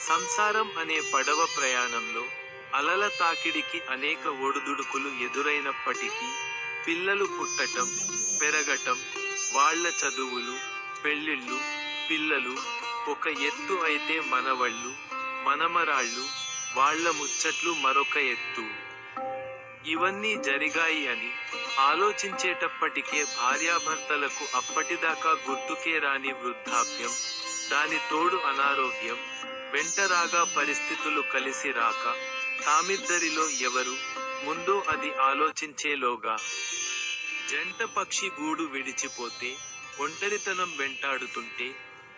సంసారం అనే పడవ ప్రయాణంలో అలల తాకిడికి అనేక ఒడుదుడుకులు ఎదురైనప్పటికీ పిల్లలు పుట్టటం పెరగటం వాళ్ళ చదువులు పెళ్ళిళ్ళు పిల్లలు ఒక ఎత్తు అయితే మనవళ్ళు మనమరాళ్ళు వాళ్ళ ముచ్చట్లు మరొక ఎత్తు. ఇవన్నీ జరిగాయి అని ఆలోచించేటప్పటికే భార్యాభర్తలకు అప్పటిదాకా గుర్తుకే రాని వృద్ధాప్యం దాని తోడు అనారోగ్యం వెంటరాగా పరిస్థితులు కలిసి రాక తామిద్దరిలో ఎవరు? ముందో అది ఆలోచించేలోగా. జంట పక్షి గూడు విడిచిపోతే ఒంటరితనం వెంటాడుతుంటే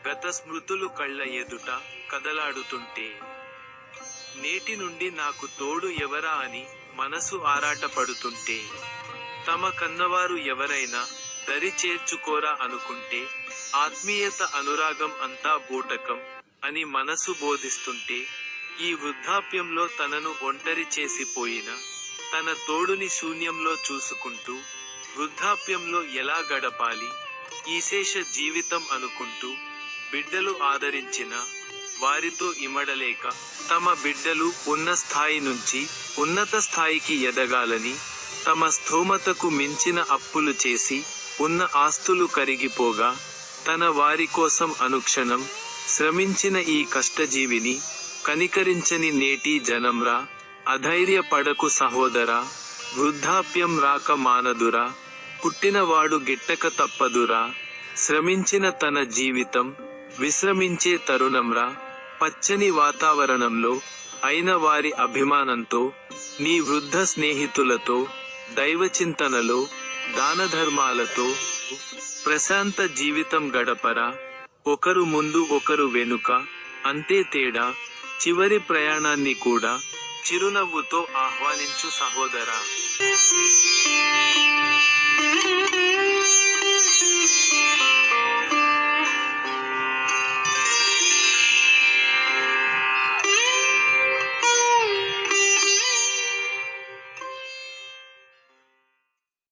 గత స్మృతులు కళ్ళ ఎదుట కదలాడుతుంటే. నేటి నుండి నాకు తోడు ఎవరా అని మనసు ఆరాటపడుతుంటే. తమ కన్నవారు ఎవరైనా దరి చేర్చుకోరా అనుకుంటే ఆత్మీయత అనురాగం అంతా బూటకం. అని మనసు బోధిస్తుంటే ఈ వృద్ధాప్యంలో తనను ఒంటరి చేసిపోయిన తన తోడుని శూన్యంలో చూసుకుంటూ వృద్ధాప్యంలో ఎలా గడపాలి ఈ శేష జీవితం అనుకుంటూ బిడ్డలు ఆదరించిన వారితో ఇమడలేక తమ బిడ్డలు ఉన్న స్థాయి నుంచి ఉన్నత స్థాయికి ఎదగాలని తమ స్థోమతకు మించిన అప్పులు చేసి ఉన్న ఆస్తులు కరిగిపోగా తన వారి కోసం అనుక్షణం శ్రమించిన ఈ కష్టజీవిని కనికరించని నేటి జనంరా అధైర్యపడకు సహోదరా వృద్ధాప్యం రాక మానదురా పుట్టినవాడు గిట్టక తప్పదురా శ్రమించిన తన జీవితం విశ్రమించే తరుణంరా పచ్చని వాతావరణంలో అయిన వారి అభిమానంతో నీ వృద్ధ స్నేహితులతో దైవచింతనలో దానధర్మాలతో ప్రశాంత జీవితం గడపరా. ఒకరు ముందు ఒకరు వెనుక అంతే తేడా. చివరి ప్రయాణాన్ని కూడా చిరునవ్వుతో ఆహ్వానించు సహోదరా.